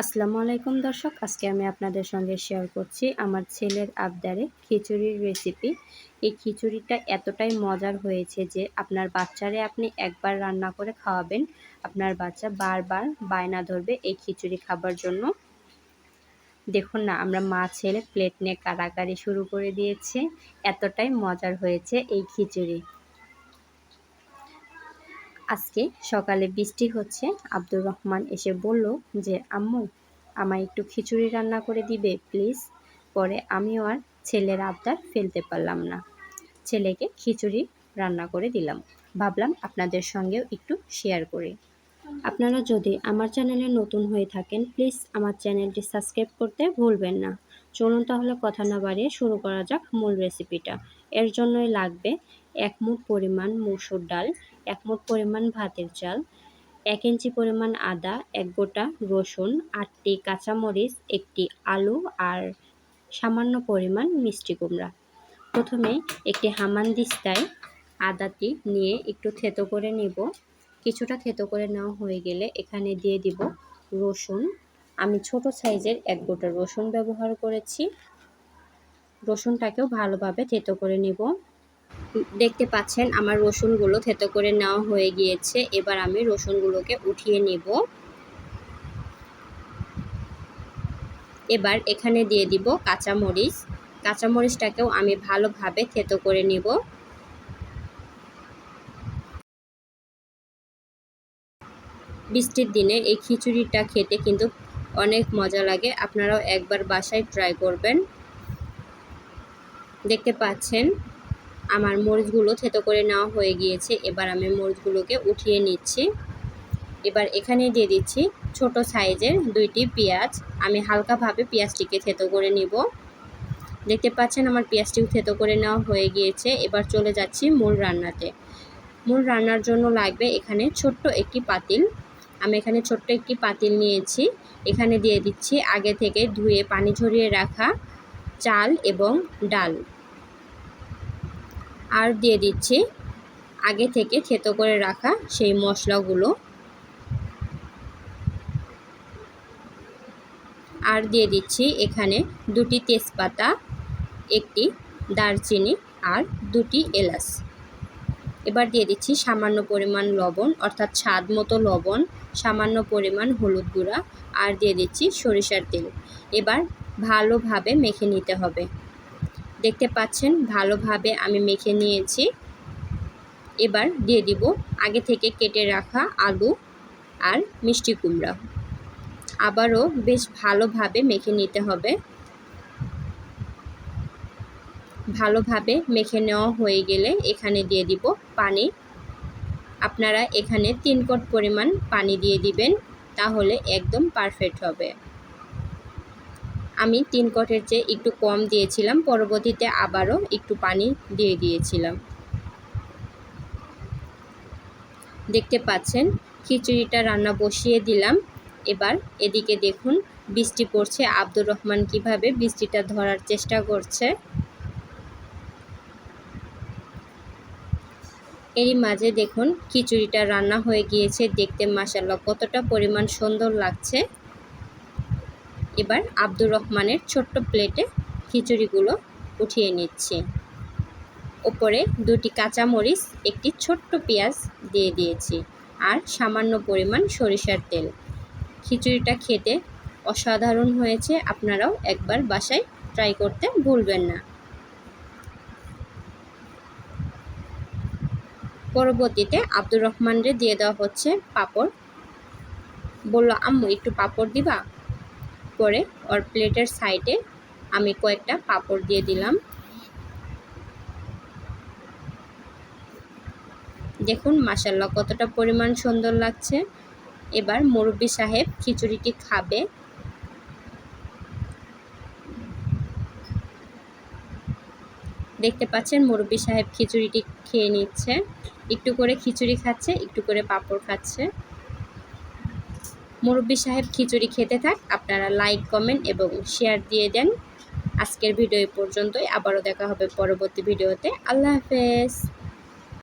আসসালামু আলাইকুম দর্শক, আজকে আমি আপনাদের সঙ্গে শেয়ার করছি আমার ছেলের আবদারে খিচুড়ির রেসিপি এই খিচুড়িটা এতটাই মজার হয়েছে যে আপনার বাচ্চারে আপনি একবার রান্না করে খাওয়াবেন, আপনার বাচ্চা বারবার বায়না ধরবে এই খিচুড়ি খাবার জন্য। দেখুন না, আমরা মা ছেলে প্লেট নিয়ে কারাকারি শুরু করে দিয়েছে, এতটাই মজার হয়েছে এই খিচুড়ি। আজকে সকালে বৃষ্টি হচ্ছে। আব্দুর রহমান এসে বলল যে, আম্মু, আমায় একটু খিচুড়ি রান্না করে দিবে, প্লিজ। পরে আমিও আর ছেলের আবদার ফেলতে পারলাম না। ছেলেকে খিচুড়ি রান্না করে দিলাম। ভাবলাম আপনাদের সঙ্গেও একটু শেয়ার করি। আপনারা যদি আমার চ্যানেলে নতুন হয়ে থাকেন, প্লিজ আমার চ্যানেলটি সাবস্ক্রাইব করতে ভুলবেন না। চলুন তাহলে কথা না বাড়িয়ে শুরু করা যাক মূল রেসিপিটা এর জন্যই লাগবে এক মুঠ পরিমাণ মুসুর ডাল এক মুঠ পরিমাণ ভাতের চাল, এক ইঞ্চি পরিমাণ আদা, এক গোটা রসুন, আটটি কাঁচামরিচ, একটি আলু আর সামান্য পরিমাণ মিষ্টি কুমড়া। প্রথমে একটি হামানদিস্তায় আদাটি নিয়ে একটু থেতো করে নিব। কিছুটা থেতো করে নেওয়া হয়ে গেলে এখানে দিয়ে দিব রসুন। আমি ছোট সাইজের এক গোটা রসুন ব্যবহার করেছি। রসুনটাকেও ভালোভাবে থেতো করে নিব। দেখতে পাচ্ছেন, আমার রসুনগুলো থেতো করে নেওয়া হয়ে গিয়েছে। এবার আমি রসুনগুলোকে উঠিয়ে নিব। এবার এখানে দিয়ে দিব কাঁচামরিচ। কাঁচামরিচটাকেও আমি ভালোভাবে থেতো করে নিব। বৃষ্টির দিনে এই খিচুড়িটা খেতে কিন্তু অনেক মজা লাগে। আপনারাও একবার বাসায় ট্রাই করবেন। দেখতে পাচ্ছেন আমার মরিচগুলো থেতো করে নেওয়া হয়ে গিয়েছে। এবার আমি মরিচগুলোকে উঠিয়ে নিচ্ছি। এবার এখানে দিয়ে দিচ্ছি ছোট সাইজের দুইটি পেঁয়াজ। আমি হালকাভাবে পেঁয়াজটিকে থেতো করে নিব। দেখতে পাচ্ছেন আমার পেঁয়াজটিও থেতো করে নেওয়া হয়ে গিয়েছে। এবার চলে যাচ্ছি মূল রান্নাতে। মূল রান্নার জন্য লাগবে এখানে ছোট্ট একটি পাতিল। আমি এখানে ছোট্ট একটি পাতিল নিয়েছি। এখানে দিয়ে দিচ্ছি আগে থেকে ধুয়ে পানি ঝরিয়ে রাখা চাল এবং ডাল। আর দিয়ে দিচ্ছি আগে থেকে থেতো করে রাখা সেই মশলাগুলো। আর দিয়ে দিচ্ছি এখানে দুটি তেজপাতা, একটি দারচিনি আর দুটি এলাচ। এবার দিয়ে দিচ্ছি সামান্য পরিমাণ লবণ, অর্থাৎ স্বাদ মতো লবণ, সামান্য পরিমাণ হলুদ গুঁড়া, আর দিয়ে দিচ্ছি সরিষার তেল। এবার ভালোভাবে মেখে নিতে হবে। দেখতে পাচ্ছেন, ভালোভাবে আমি মেখে নিয়েছি। এবার দিয়ে দিব আগে থেকে কেটে রাখা আলু আর মিষ্টি কুমড়া। আবারও বেশ ভালোভাবে মেখে নিতে হবে। ভালোভাবে মেখে নেওয়া হয়ে গেলে এখানে দিয়ে দিব পানি। আপনারা এখানে তিন কট পরিমাণ পানি দিয়ে দিবেন, তাহলে একদম পারফেক্ট হবে। আমি তিন কটের চেয়ে একটু কম দিয়েছিলাম, পরবর্তীতে আবারও একটু পানি দিয়ে দিয়েছিলাম। দেখতে পাচ্ছেন, খিচুড়িটা রান্না বসিয়ে দিলাম। এবার এদিকে দেখুন, বৃষ্টি পড়ছে। আব্দুর রহমান কীভাবে বৃষ্টিটা ধরার চেষ্টা করছে। এরই মাঝে দেখুন, খিচুড়িটা রান্না হয়ে গিয়েছে। দেখতে মাসাল্লাহ কতটা পরিমাণ সুন্দর লাগছে। এবার আব্দুর রহমানের ছোট্ট প্লেটে খিচুড়িগুলো উঠিয়ে নিচ্ছি। ওপরে দুটি কাঁচামরিচ, একটি ছোট্ট পেঁয়াজ দিয়ে দিয়েছি আর সামান্য পরিমাণ সরিষার তেল। খিচুড়িটা খেতে অসাধারণ হয়েছে, আপনারাও একবার বাসায় ট্রাই করতে ভুলবেন না। পরবর্তীতে আব্দুর রহমানরে দিয়ে দেওয়া হচ্ছে পাপড়। বলল, আম্মু, একটু পাপড় দিবা? পরে ওর প্লেটের সাইডে আমি কয়েকটা পাপড় দিয়ে দিলাম। দেখুন মাসাল্লাহ কতটা পরিমাণ সুন্দর লাগছে। এবার মুরব্বী সাহেব খিচুড়িটি খাবে। দেখতে পাচ্ছেন, মুরব্বী সাহেব খিচুড়িটি খেয়ে নিচ্ছে। একটু করে খিচুড়ি খাচ্ছে, একটু করে পাঁপড় খাচ্ছে। মুরব্বী সাহেব খিচুড়ি খেতে থাক, আপনারা লাইক কমেন্ট এবং শেয়ার দিয়ে দেন। আজকের ভিডিও পর্যন্তই, আবারও দেখা হবে পরবর্তী ভিডিওতে আল্লাহ হাফেজ।